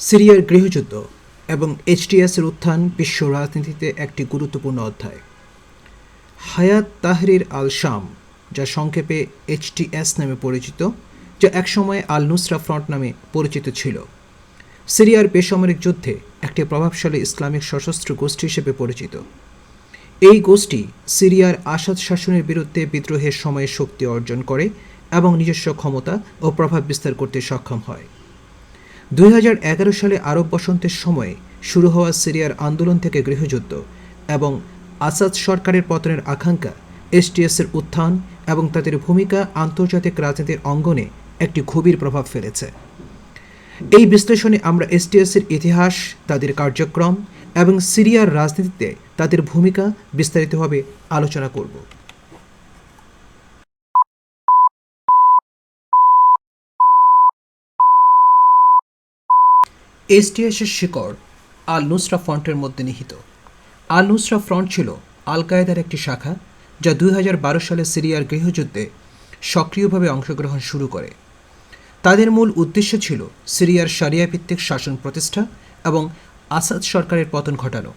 সিরিয়ার গৃহযুদ্ধ এবং এইচটিএসের উত্থান বিশ্ব রাজনীতিতে একটি গুরুত্বপূর্ণ অধ্যায়। হায়াত তাহরির আল শাম যা সংক্ষেপে এইচটিএস নামে পরিচিত, যা একসময় আল নুসরা ফ্রন্ট নামে পরিচিত ছিল। সিরিয়ার বেসামরিক যুদ্ধে একটি প্রভাবশালী ইসলামিক সশস্ত্র গোষ্ঠী হিসেবে পরিচিত। এই গোষ্ঠী সিরিয়ার আসাদ শাসনের বিরুদ্ধে বিদ্রোহের সময়ে শক্তি অর্জন করে এবং নিজস্ব ক্ষমতা ও প্রভাব বিস্তার করতে সক্ষম হয়। দুই হাজার এগারো সালে আরব বসন্তের সময়ে শুরু হওয়া সিরিয়ার আন্দোলন থেকে গৃহযুদ্ধ এবং আসাদ সরকারের পতনের আকাঙ্ক্ষা এসটিএসের উত্থান এবং তাদের ভূমিকা আন্তর্জাতিক রাজনীতির অঙ্গনে একটি গভীর প্রভাব ফেলেছে। এই বিশ্লেষণে আমরা এসটিএসের ইতিহাস, তাদের কার্যক্রম এবং সিরিয়ার রাজনীতিতে তাদের ভূমিকা বিস্তারিতভাবে আলোচনা করব। এসটিএসের শিকড় আল নুসরা ফ্রন্টের মধ্যে নিহিত। আল নুসরা ফ্রন্ট ছিল আল কায়েদার একটি শাখা যা দুই হাজার বারো সালে সিরিয়ার গৃহযুদ্ধে সক্রিয়ভাবে অংশগ্রহণ শুরু করে। তাদের মূল উদ্দেশ্য ছিল সিরিয়ার সারিয়া ভিত্তিক শাসন প্রতিষ্ঠা এবং আসাদ সরকারের পতন ঘটানো।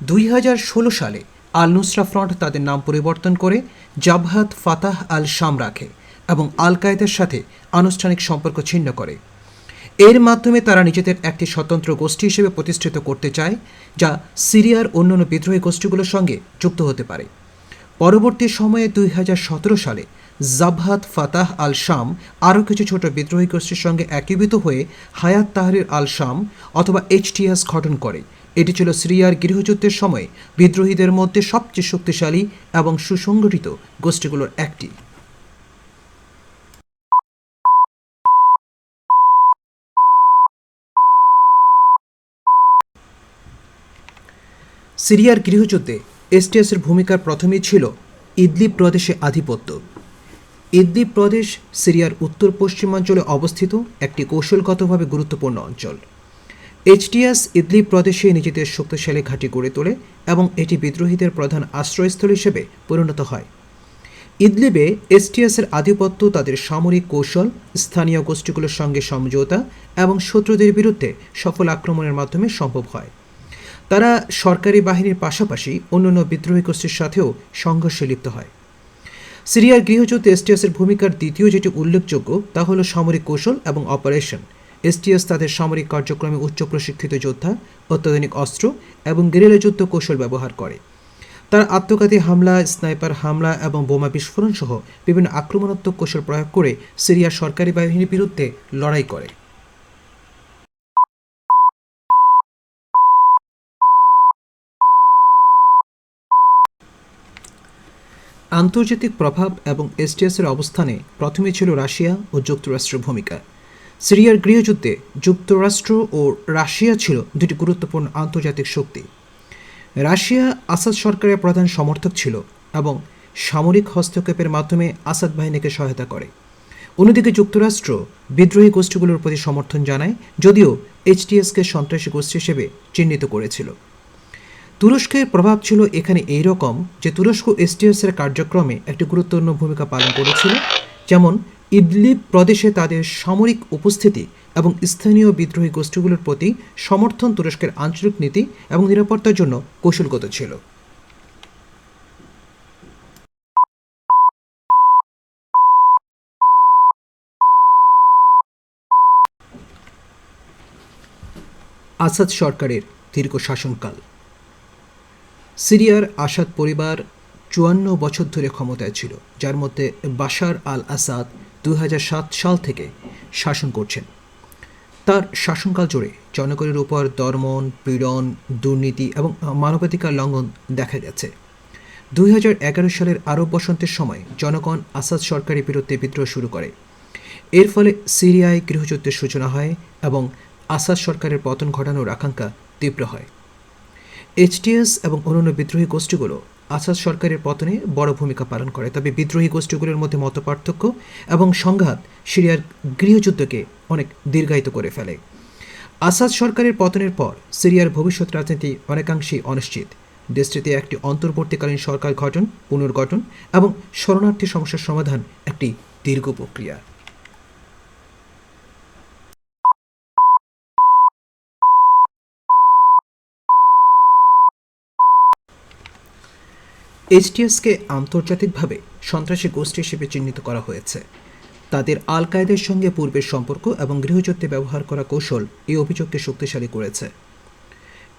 দুই হাজার ষোলো সালে আল নুসরা ফ্রন্ট তাদের নাম পরিবর্তন করে জাবহাত ফাতাহ আল শাম রাখে এবং আল কায়েদার সাথে আনুষ্ঠানিক সম্পর্ক ছিন্ন করে। এর মাধ্যমে তারা নিজেদের একটি স্বতন্ত্র গোষ্ঠী হিসেবে প্রতিষ্ঠিত করতে চায়, যা সিরিয়ার অন্যান্য বিদ্রোহী গোষ্ঠীগুলোর সঙ্গে যুক্ত হতে পারে। পরবর্তী সময়ে দুই হাজার সতেরো সালে জাবহাত ফাতাহ আল শাম আরও কিছু ছোট বিদ্রোহী গোষ্ঠীর সঙ্গে একীভূত হয়ে হায়াত তাহরির আল শাম অথবা এইচটিএস গঠন করে। এটি ছিল সিরিয়ার গৃহযুদ্ধের সময় বিদ্রোহীদের মধ্যে সবচেয়ে শক্তিশালী এবং সুসংগঠিত গোষ্ঠীগুলোর একটি। সিরিয়ার গৃহযুদ্ধে এসটিএসের ভূমিকার প্রথমেই ছিল ইদলিব প্রদেশে আধিপত্য। ইদলিব প্রদেশ সিরিয়ার উত্তর পশ্চিমাঞ্চলে অবস্থিত একটি কৌশলগতভাবে গুরুত্বপূর্ণ অঞ্চল। এইচটিএস ইদলিব প্রদেশে নিজেদের শক্তিশালী ঘাঁটি গড়ে তোলে এবং এটি বিদ্রোহীদের প্রধান আশ্রয়স্থল হিসেবে পরিণত হয়। ইদলিবে এসটিএসের আধিপত্য, তাদের সামরিক কৌশল, স্থানীয় গোষ্ঠীগুলোর সঙ্গে সমঝোতা এবং শত্রুদের বিরুদ্ধে সফল আক্রমণের মাধ্যমে সম্ভব হয়। তারা সরকারি বাহিনীর পাশাপাশি অন্যান্য বিদ্রোহী গোষ্ঠীর সাথেও সংঘর্ষে লিপ্ত হয়। সিরিয়ার গৃহযুদ্ধে এসটিএসের ভূমিকার দ্বিতীয় যেটি উল্লেখযোগ্য, তা হল সামরিক কৌশল এবং অপারেশন। এসটিএস তাদের সামরিক কার্যক্রমে উচ্চ প্রশিক্ষিত যোদ্ধা, অত্যাধুনিক অস্ত্র এবং গেরিলা যুদ্ধ কৌশল ব্যবহার করে। তারা আত্মঘাতী হামলা, স্নাইপার হামলা এবং বোমা বিস্ফোরণ সহ বিভিন্ন আক্রমণাত্মক কৌশল প্রয়োগ করে সিরিয়ার সরকারি বাহিনীর বিরুদ্ধে লড়াই করে। আন্তর্জাতিক প্রভাব এবং এসটিএসের অবস্থানে প্রথমে ছিল রাশিয়া ও যুক্তরাষ্ট্রের ভূমিকা। সিরিয়ার গৃহযুদ্ধে যুক্তরাষ্ট্র ও রাশিয়া ছিল দুটি গুরুত্বপূর্ণ আন্তর্জাতিক শক্তি। রাশিয়া আসাদ সরকারের প্রধান সমর্থক ছিল এবং সামরিক হস্তক্ষেপের মাধ্যমে আসাদ বাহিনীকে সহায়তা করে। অন্যদিকে যুক্তরাষ্ট্র বিদ্রোহী গোষ্ঠীগুলোর প্রতি সমর্থন জানায়, যদিও এইচটিএসকে সন্ত্রাসী গোষ্ঠী হিসেবে চিহ্নিত করেছিল। তুরস্কের প্রভাব ছিল এখানে এই রকম যে তুরস্ক এসটিএসের কার্যক্রমে একটি গুরুত্বপূর্ণ ভূমিকা পালন করেছিল, যেমন ইদলিব প্রদেশে তাদের সামরিক উপস্থিতি এবং স্থানীয় বিদ্রোহী গোষ্ঠীগুলোর প্রতি সমর্থন তুরস্কের আঞ্চলিক নীতি এবং নিরাপত্তার জন্য কৌশলগত ছিল। আসাদ সরকারের দীর্ঘ শাসনকাল। সিরিয়ার আসাদ পরিবার চুয়ান্ন বছর ধরে ক্ষমতায় ছিল, যার মধ্যে বাশার আল আসাদ দুই হাজার সাত সাল থেকে শাসন করছেন। তার শাসনকাল জুড়ে জনগণের উপর দর্মন পীড়ন, দুর্নীতি এবং মানবাধিকার লঙ্ঘন দেখা গেছে। দুই হাজার এগারো সালের আরব বসন্তের সময় জনগণ আসাদ সরকারের বিরুদ্ধে বিদ্রোহ শুরু করে। এর ফলে সিরিয়ায় গৃহযুদ্ধের সূচনা হয় এবং আসাদ সরকারের পতন ঘটানোর আকাঙ্ক্ষা তীব্র হয়। এইচটিএস এবং অন্যান্য বিদ্রোহী গোষ্ঠীগুলো আসাদ সরকারের পতনে বড় ভূমিকা পালন করে। তবে বিদ্রোহী গোষ্ঠীগুলোর মধ্যে মতপার্থক্য এবং সংঘাত সিরিয়ার গৃহযুদ্ধকে অনেক দীর্ঘায়িত করে ফেলে। আসাদ সরকারের পতনের পর সিরিয়ার ভবিষ্যৎ রাজনীতি অনেকাংশেই অনিশ্চিত। দেশটিতে একটি অন্তর্বর্তীকালীন সরকার গঠন, পুনর্গঠন এবং শরণার্থী সমস্যার সমাধান একটি দীর্ঘ প্রক্রিয়া। এইচটিএসকে আন্তর্জাতিকভাবে সন্ত্রাসী গোষ্ঠী হিসেবে চিহ্নিত করা হয়েছে। তাদের আল কায়েদের সঙ্গে পূর্বের সম্পর্ক এবং গৃহযুদ্ধে ব্যবহার করা কৌশল এই অভিযোগকে শক্তিশালী করেছে।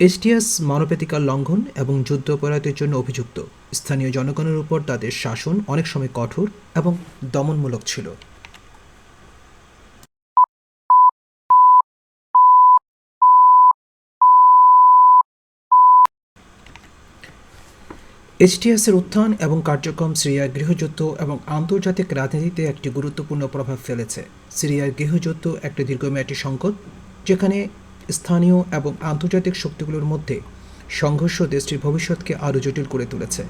এইচটিএস মানবাধিকার লঙ্ঘন এবং যুদ্ধ অপরাধের জন্য অভিযুক্ত। স্থানীয় জনগণের উপর তাদের শাসন অনেক সময় কঠোর এবং দমনমূলক ছিল। এইচটিএসের উত্থান এবং কার্যক্রম সিরিয়ার গৃহযুদ্ধ এবং আন্তর্জাতিক রাজনীতিতে একটি গুরুত্বপূর্ণ প্রভাব ফেলেছে। সিরিয়ার গৃহযুদ্ধ একটি দীর্ঘমেয়াদী সংকট, যেখানে স্থানীয় এবং আন্তর্জাতিক শক্তিগুলোর মধ্যে সংঘর্ষ দেশটির ভবিষ্যৎকে আরও জটিল করে তুলেছে।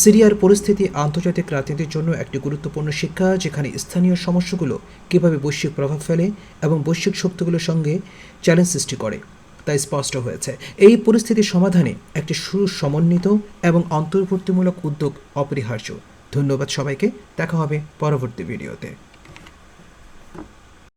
সিরিয়ার পরিস্থিতি আন্তর্জাতিক রাজনীতির জন্য একটি গুরুত্বপূর্ণ শিক্ষা, যেখানে স্থানীয় সমস্যাগুলো কীভাবে বৈশ্বিক প্রভাব ফেলে এবং বৈশ্বিক শক্তিগুলোর সঙ্গে চ্যালেঞ্জ সৃষ্টি করে। তাই স্পষ্ট হয়েছে। এই পরিস্থিতির সমাধানে একটি সুসমন্বিত এবং অন্তর্বর্তীমূলক উদ্যোগ অপরিহার্য। ধন্যবাদ সবাইকে। দেখা হবে পরবর্তী ভিডিওতে।